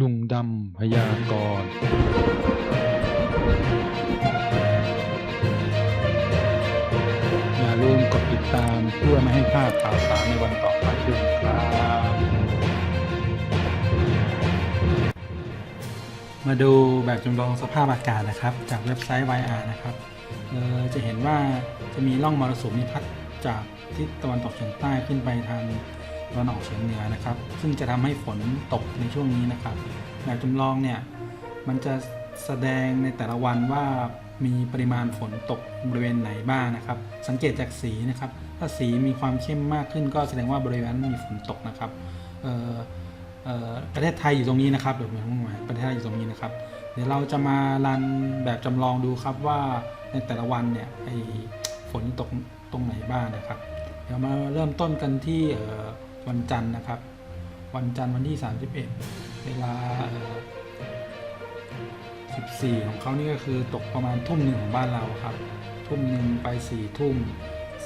ลุงดำพยากรณ์อย่าลืมกดติดตามเพื่อไม่ให้พลาดข่าวสารในวันต่อไปด้วยครับ มาดูแบบจำลองสภาพอากาศนะครับ จากเว็บไซต์ YR นะครับเออจะเห็นว่าจะมีร่องมรสุมนี่พัดจากทิศตะวันตกเฉียงใต้ขึ้นไปทาง ตะวันออกเฉียงเหนือนะครับ ซึ่งจะทำให้ฝนตกในช่วงนี้นะครับแบบจำลองเนี่ยมันจะแสดงในแต่ละวันว่ามีปริมาณฝนตกบริเวณไหนบ้างนะครับ สังเกตจากสีนะครับ ถ้าสีมีความเข้มมากขึ้นก็แสดงว่าบริเวณนั้นมีฝนตกนะครับประเทศไทยอยู่ตรงนี้นะครับเดี๋ยวผมหมาประเทศไทยอยู่ตรงนี้นะครับ เดี๋ยวเราจะมารันแบบจำลองดูครับว่าในแต่ละวันเนี่ยไอฝนตกตรงไหนบ้างนะครับ เดี๋ยวมาเริ่มต้นกันที่ วันจันทร์นะครับ วันจันทร์วันที่ 31 เวลา 14 ของเขานี่ก็คือตกประมาณทุ่มหนึ่งของบ้านเราครับ ทุ่มหนึ่งไปสี่ทุ่ม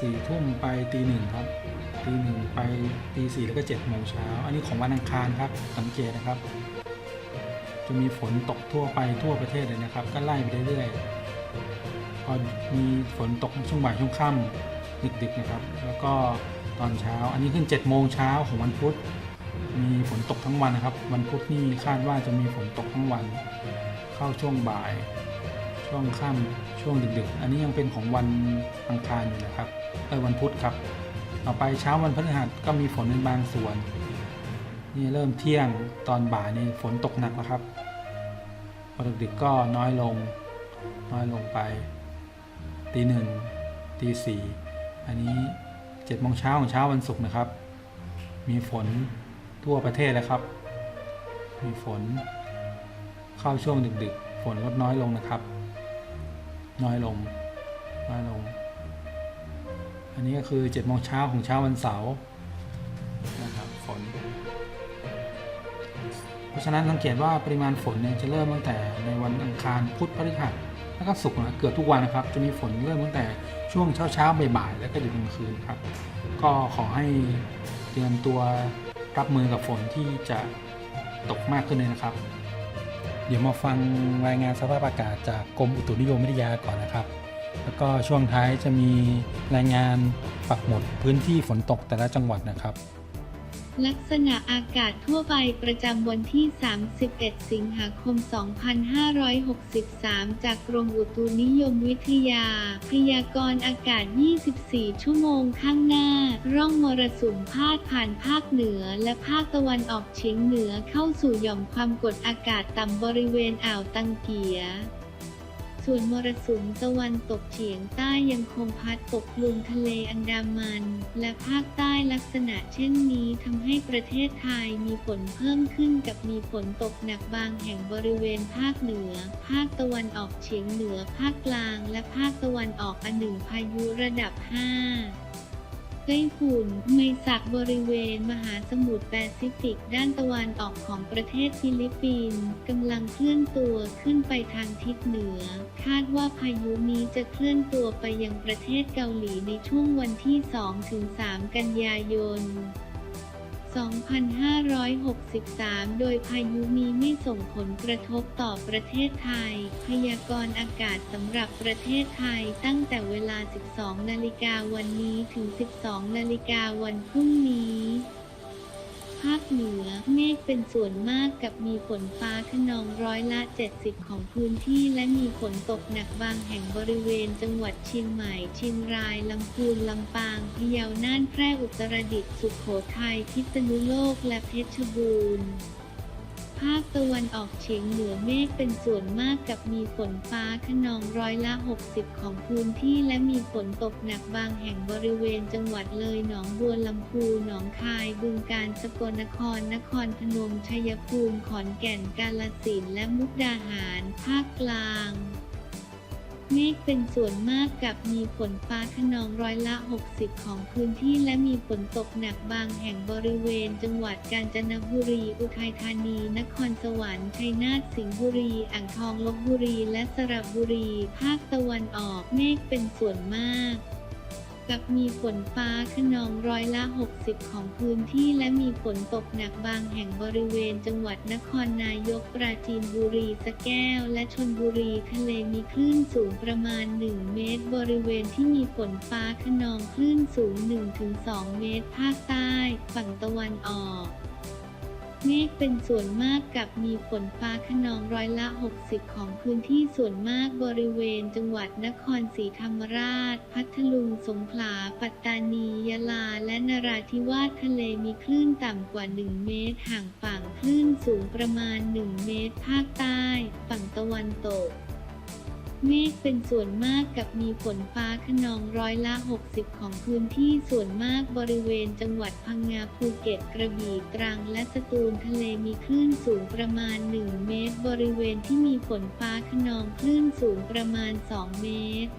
สี่ทุ่มไปตีหนึ่งครับตีหนึ่งไปตีสี่แล้วก็เจ็ดโมงเช้าอันนี้ของวันอังคารครับสังเกตนะครับ จะมีฝนตกทั่วไปทั่วประเทศเลยนะครับ ก็ไล่ไปเรื่อยๆพอมีฝนตกช่วงบ่ายช่วงค่ำดึกๆนะครับ แล้วก็ ตอนเช้า อันนี้ขึ้น7จ็ดโมงเช้าของวันพุธ มีฝนตกทั้งวันนะครับ วันพุธนี่คาดว่าจะมีฝนตกทั้งวัน เข้าช่วงบ่าย ช่วงค่ำช่วงดึกๆ อันนี้ยังเป็นของวันอังคารอยู่นะครับเออวันพุธครับ ต่อไปเช้าวันพฤหัสก็มีฝนเป็นบางส่วน นี่เริ่มเที่ยงตอนบ่ายนี่ฝนตกหนักแล้วครับพอดึกๆก็น้อยลง น้อยลงไปตีหนึ่งตีสี่อันนี้ เจ็ดโมงเช้าของเช้าวันศุกร์นะครับ มีฝนทั่วประเทศเลยครับ มีฝน เข้าช่วงดึกๆ ฝนลดน้อยลงนะครับ น้อยลง น้อยลง อันนี้ก็คือ7จ็ดโมงเช้าของเช้าวันเสาร์นะครับ ฝน เพราะฉะนั้นสังเกตว่าปริมาณฝนเนี่ยจะเริ่มตั้งแต่ในวันอังคารพุธพฤหัส แล้วก็ศุกนะเกือบทุกวันนะครับ จะมีฝนเริ่มตั้งแต่ช่วงเช้าเช้าๆบ่ายๆแล้วก็ดึกกลางคืนครับ ก็ขอให้เตรียมตัวรับมือกับฝนที่จะตกมากขึ้นเลยนะครับ เดี๋ยวมาฟังรายงานสภาพอากาศจากกรมอุตุนิยมวิทยาก่อนนะครับ แล้วก็ช่วงท้ายจะมีรายงานปักหมุดพื้นที่ฝนตกแต่ละจังหวัดนะครับ ลักษณะอากาศทั่วไปประจำวันที่ 31 สิงหาคม 2563 จากกรมอุตุนิยมวิทยา พยากรณ์อากาศ 24 ชั่วโมงข้างหน้า ร่องมรสุมพาดผ่านภาคเหนือและภาคตะวันออกเฉียงเหนือเข้าสู่หย่อมความกดอากาศต่ำบริเวณอ่าวตังเกีย ส่วนมรสุมตะวันตกเฉียงใต้ยังคงพัดปกคลุมทะเลอันดามัน และภาคใต้ลักษณะเช่นนี้ทำให้ประเทศไทยมีฝนเพิ่มขึ้นกับมีฝนตกหนักบางแห่งบริเวณภาคเหนือ ภาคตะวันออกเฉียงเหนือ ภาคกลาง และภาคตะวันออกอันหนึ่งพายุระดับ 5 ไต้ฝุ่นไมสักบริเวณมหาสมุทรแปซิฟิกด้านตะวันออกของประเทศฟิลิปปินส์กำลังเคลื่อนตัวขึ้นไปทางทิศเหนือ คาดว่าพายุนี้จะเคลื่อนตัวไปยังประเทศเกาหลีในช่วงวันที่ 2-3 กันยายน 2563 โดยพายุนี้ไม่ส่งผลกระทบต่อประเทศไทย พยากรณ์อากาศสำหรับประเทศไทยตั้งแต่เวลา 12 นาฬิกาวันนี้ถึง 12 นาฬิกาวันพรุ่งนี้ ภาคเหนือ เมฆเป็นส่วนมากกับมีฝนฟ้าขนองร้อยละ 70 ของพื้นที่และมีฝนตกหนักบางแห่งบริเวณจังหวัดเชียงใหม่เชียงรายลำพูนลำปางพะเยาน่านแพร่อุตรดิตถ์สุโขทัยพิษณุโลกและเพชรบูรณ์ ภาคตะวันออกเฉียงเหนือเมฆเป็นส่วนมากกับมีฝนฟ้าขนองร้อยละ 60 ของพื้นที่และมีฝนตกหนักบางแห่งบริเวณจังหวัดเลยหนองบัวลำพูหนองคายบึงกาฬสกลนครนครพนมชัยภูมิขอนแก่นกาฬสินธุ์และมุกดาหาร ภาคกลาง เมฆเป็นส่วนมากกับมีฝนฟ้าขนองร้อยละ 60 ของพื้นที่และมีฝนตกหนักบางแห่งบริเวณ จังหวัดกาญจนบุรี อุทัยธานี นครสวรรค์ ชัยนาท สิงห์บุรี อ่างทอง ลบบุรี และสระบุรี ภาคตะวันออก เมฆเป็นส่วนมาก กับมีฝนฟ้าขนองร้อยละ 60 ของพื้นที่และมีฝนตกหนักบางแห่งบริเวณจังหวัดนครนายกปราจีนบุรีสะแก้ว และชนบุรีทะเลมีคลื่นสูงประมาณ 1 เมตร บริเวณที่มีฝนฟ้าขนองคลื่นสูง 1-2 เมตร ภาคใต้ ฝั่งตะวันออก เมฆเป็นส่วนมากกับมีฝนฟ้าขนองร้อยละ 60 ของพื้นที่ส่วนมากบริเวณจังหวัดนครศรีธรรมราช พัทลุง สงขลา ปัตตานี ยะลา และนราธิวาสทะเลมีคลื่นต่ำกว่า 1 เมตร ห่างฝั่งคลื่นสูงประมาณ 1 เมตร ภาคใต้ ฝั่งตะวันตก เมฆเป็นส่วนมากกับมีฝนฟ้าขนองร้อยละ 60 ของพื้นที่ส่วนมากบริเวณจังหวัดพังงาภูเก็ตกระบี่ตรังและสตูลทะเลมีคลื่นสูงประมาณ 1 เมตร บริเวณที่มีฝนฟ้าขนองคลื่นสูงประมาณ 2 เมตร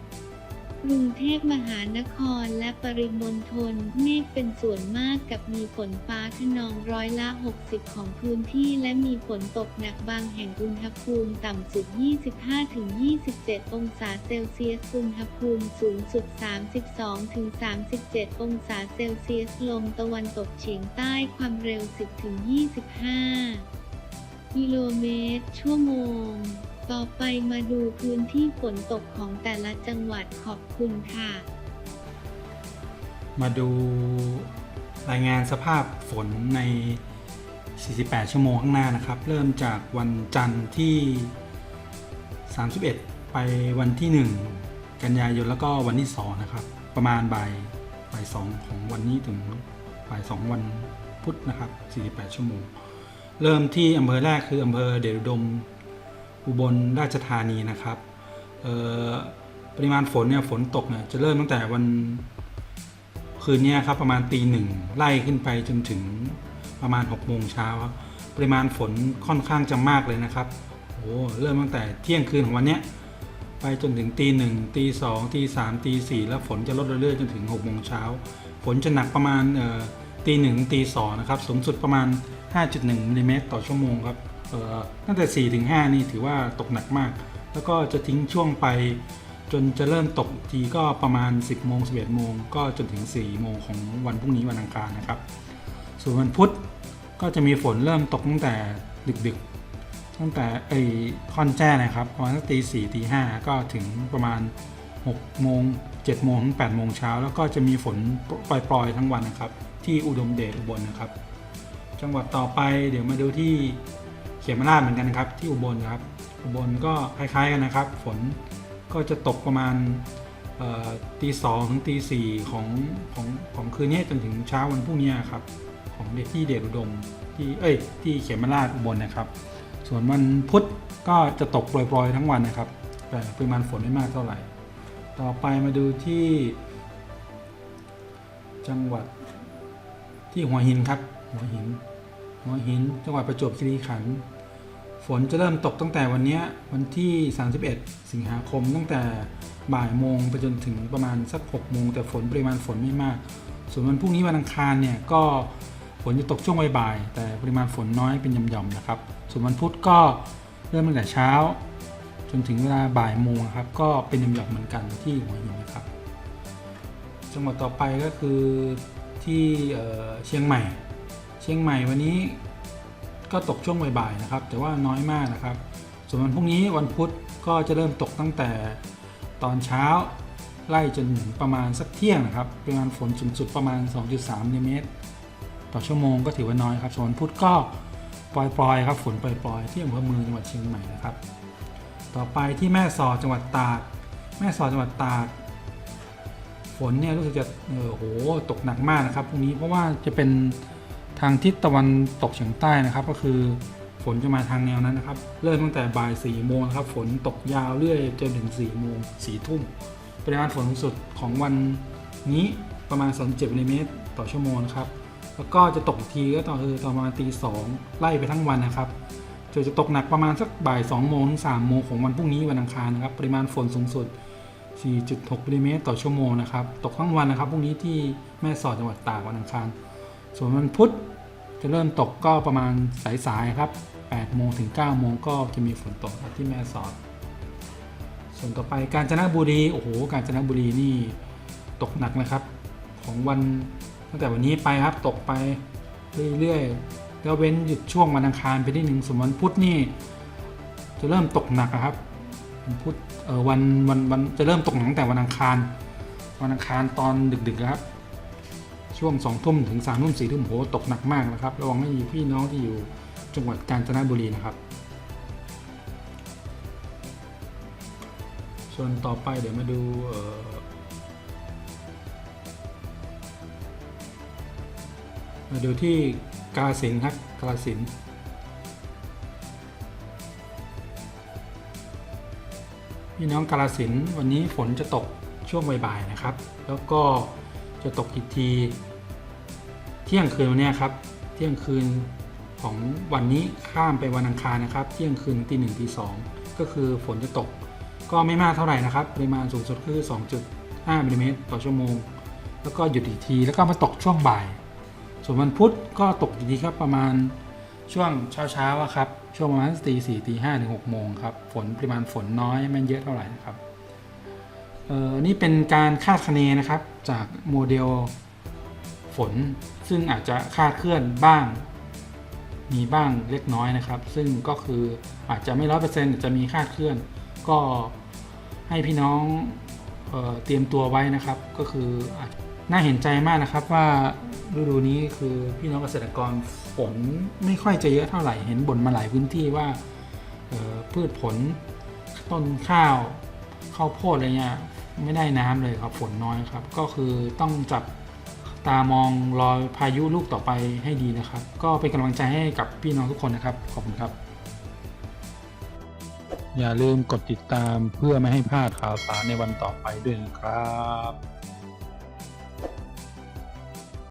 กรุงเทพมหานครและปริมณฑลเมฆเป็นส่วนมากกับมีฝนฟ้าขนองร้อยละ 60 ของพื้นที่และมีฝนตกหนักบางแห่งอุณหภูมิต่ำสุด 25-27 องศาเซลเซียส อุณหภูมิสูงสุด 32-37 องศาเซลเซียส ลมตะวันตกเฉียงใต้ความเร็ว 10-25 กิโลเมตรชั่วโมง ต่อไปมาดูพื้นที่ฝนตกของแต่ละจังหวัดขอบคุณค่ะ มาดูรายงานสภาพฝนใน 48 ชั่วโมงข้างหน้านะครับ เริ่มจากวันจันทร์ที่ 31 ไปวันที่ 1 กันยายนแล้วก็วันที่ 2 นะครับ ประมาณบ่ายบ่าย2ของวันนี้ถึงบ่าย2วันพุธนะครับ 48 ชั่วโมง เริ่มที่อำเภอแรกคืออำเภอเดชอุดม อุบลราชธานีนะครับปริมาณฝนเนี่ยฝนตกเนี่ยจะเริ่มตั้งแต่วันคืนเนี้ยครับประมาณตีหนึ่งไล่ขึ้นไปจนถึงประมาณ6โมงเช้าครับปริมาณฝนค่อนข้างจะมากเลยนะครับโอ้เริ่มตั้งแต่เที่ยงคืนของวันเนี้ยไปจนถึงตีหนึ่งตีสองตีสามตีสี่แล้วฝนจะลดเรื่อยๆจนถึง6โมงเช้าฝนจะหนักประมาณตีหนึ่งตีสองนะครับสูงสุดประมาณ 5.1มิลลิเมตรต่อชั่วโมงครับ ตั้งแต่ 4 ถึง 5 นี่ถือว่าตกหนักมาก แล้วก็จะทิ้งช่วงไป จนจะเริ่มตกทีก็ประมาณ 10 โมง 11 โมง ก็จนถึง 4 โมงของวันพรุ่งนี้วันอังคารนะครับ ส่วนวันพุธก็จะมีฝนเริ่มตกตั้งแต่ดึกๆ ตั้งแต่ไอ้คอนแจ้นะครับประมาณสักตีสี่ตีห้าก็ถึงประมาณ6โมง7โมงถึง8โมงเช้าแล้วก็จะมีฝนปล่อยๆ ทั้งวันนะครับ ที่อุดมเดชอุบลนะครับ จังหวัดต่อไปเดี๋ยวมาดูที่ เขมราชเหมือนกันนะครับ ที่อุบลครับ อุบลก็คล้ายๆกันนะครับ ฝนก็จะตกประมาณตีสองถึงตีสี่ของของของคืนนี้จนถึงเช้าวันพรุ่งนี้ครับ ของเด็กที่เดชอุดมที่เอ้ย ที่เขมราชอุบลนะครับ ส่วนวันพุธก็จะตกโปรยๆทั้งวันนะครับ แต่ปริมาณฝนไม่มากเท่าไหร่ ต่อไปมาดูที่ จังหวัดที่หัวหินครับ หัวหิน หัวหิน จังหวัดประจวบคีรีขันธ์ฝนจะเริ่มตกตั้งแต่วันนี้วันที่ 31 สิงหาคมตั้งแต่บ่ายโมงไปจนถึงประมาณสัก6โมงแต่ฝนปริมาณฝนไม่มาก ส่วนวันพรุ่งนี้วันอังคารเนี่ยก็ฝนจะตกช่วงบ่ายๆแต่ปริมาณฝนน้อยเป็นหย่อมๆนะครับ ส่วนวันพุธก็เริ่มตั้งแต่เช้า จนถึงเวลาบ่ายโมงครับก็เป็นหย่อมๆเหมือนกันที่หัวหินนะครับ จังหวัดต่อไปก็คือที่เชียงใหม่ ชียงใหม่วันนี้ก็ตกช่วงบ่ายๆนะครับ แต่ว่าน้อยมากนะครับ ส่วนวันพรุ่งนี้วันพุธก็จะเริ่มตกตั้งแต่ตอนเช้าไล่จนถึงประมาณสักเที่ยงนะครับปริมาณฝนสูงสุดประมาณ 2.3มิลลิเมตรต่อชั่วโมงก็ถือว่าน้อยครับส่วนพุธก็ปล่อยๆครับฝนปล่อยๆที่อำเภอเมืองจังหวัดเชียงใหม่นะครับ ต่อไปที่แม่สอดจังหวัดตาก แม่สอดจังหวัดตากฝนเนี่ยรู้สึกจะเออโหตกหนักมากนะครับพรุ่งนี้เพราะว่าจะเป็น ทางทิศตะวันตกเฉียงใต้นะครับ ก็คือฝนจะมาทางแนวนั้นนะครับ เริ่มตั้งแต่บ่ายสี่โมงครับฝนตกยาวเรื่อยจนถึงสี่โมงสี่ทุ่มปริมาณฝนสูงสุดของวันนี้ประมาณ37มิลลิเมตรต่อชั่วโมงนะครับ แล้วก็จะตกอีกทีก็ต่อคือตอนประมาณตีสองไล่ไปทั้งวันนะครับจะจะตกหนักประมาณสักบ่าย2โมงถึง3โมงของวันพรุ่งนี้วันอังคารนะครับ ปริมาณฝนสูงสุด 4.6มิลลิเมตรต่อชั่วโมงนะครับ ตกทั้งวันนะครับพรุ่งนี้ที่แม่สอดจังหวัดตากวันอังคาร ส่วนวันพุธจะเริ่มตกก็ประมาณสายๆครับ8โมงถึง9โมงก็จะมีฝนตกที่แม่สอด ส่วนต่อไปกาญจนบุรีโอ้โหกาญจนบุรีนี่ตกหนักนะครับ ของวันตั้งแต่วันนี้ไปครับตกไปเรื่อยๆแล้วเว้นหยุดช่วงวันอังคารไปนิดหนึ่งส่วนวันพุธนี่ จะเริ่มตกหนักครับวันพุธเออวันวันวันจะเริ่มตกหนักตั้งแต่วันอังคาร วันอังคารตอนดึกๆครับ ช่วงสองทุ่มถึงสามทุ่มสี่ทุ่มโหตกหนักมากนะครับ ระวังให้มีพี่น้องที่อยู่จังหวัดกาญจนบุรีนะครับ ส่วนต่อไปเดี๋ยวมาดูมาดูที่กาสินครับกาสินพี่น้องกาฬสินวันนี้ฝนจะตกช่วงบ่ายๆนะครับ แล้วก็ จะตกอีกที เที่ยงคืนวันนี้ครับ เที่ยงคืนของวันนี้ข้ามไปวันอังคารนะครับ เที่ยงคืนตีหนึ่งตีสองก็คือฝนจะตก ก็ไม่มากเท่าไหร่นะครับปริมาณสูงสุดคือ 2.5มิลลิเมตรต่อชั่วโมง แล้วก็หยุดอีกทีแล้วก็มาตกช่วงบ่าย ส่วนวันพุธก็ตกอีกทีครับประมาณช่วงเช้าเช้าๆครับช่วงประมาณตีสี่ตีห้าถึงหกโมงครับฝนปริมาณฝนน้อยไม่เยอะเท่าไหร่นะครับ นี่เป็นการคาดคะเนนะครับจากโมเดลฝน ซึ่งอาจจะคาดเคลื่อนบ้าง มีบ้างเล็กน้อยนะครับ ซึ่งก็คืออาจจะไม่ร้อยเปอร์เซ็นต์จะมีคาดเคลื่อน ก็ให้พี่น้องเออเตรียมตัวไว้นะครับ ก็คืออน่าเห็นใจมากนะครับว่าฤดูนี้คือพี่น้องเกษตรกรฝนไม่ค่อยจะเยอะเท่าไหร่เห็นบ่นมาหลายพื้นที่ว่าพืชผลต้นข้าว ข้าวโพดอะไรเงี้ยไม่ได้น้ำเลยครับฝนน้อยครับ ก็คือต้องจับตามองรอพายุลูกต่อไปให้ดีนะครับ ก็เป็นกำลังใจให้กับพี่น้องทุกคนนะครับ ขอบคุณครับ อย่าลืมกดติดตามเพื่อไม่ให้พลาดข่าวสารในวันต่อไปด้วยนะครับ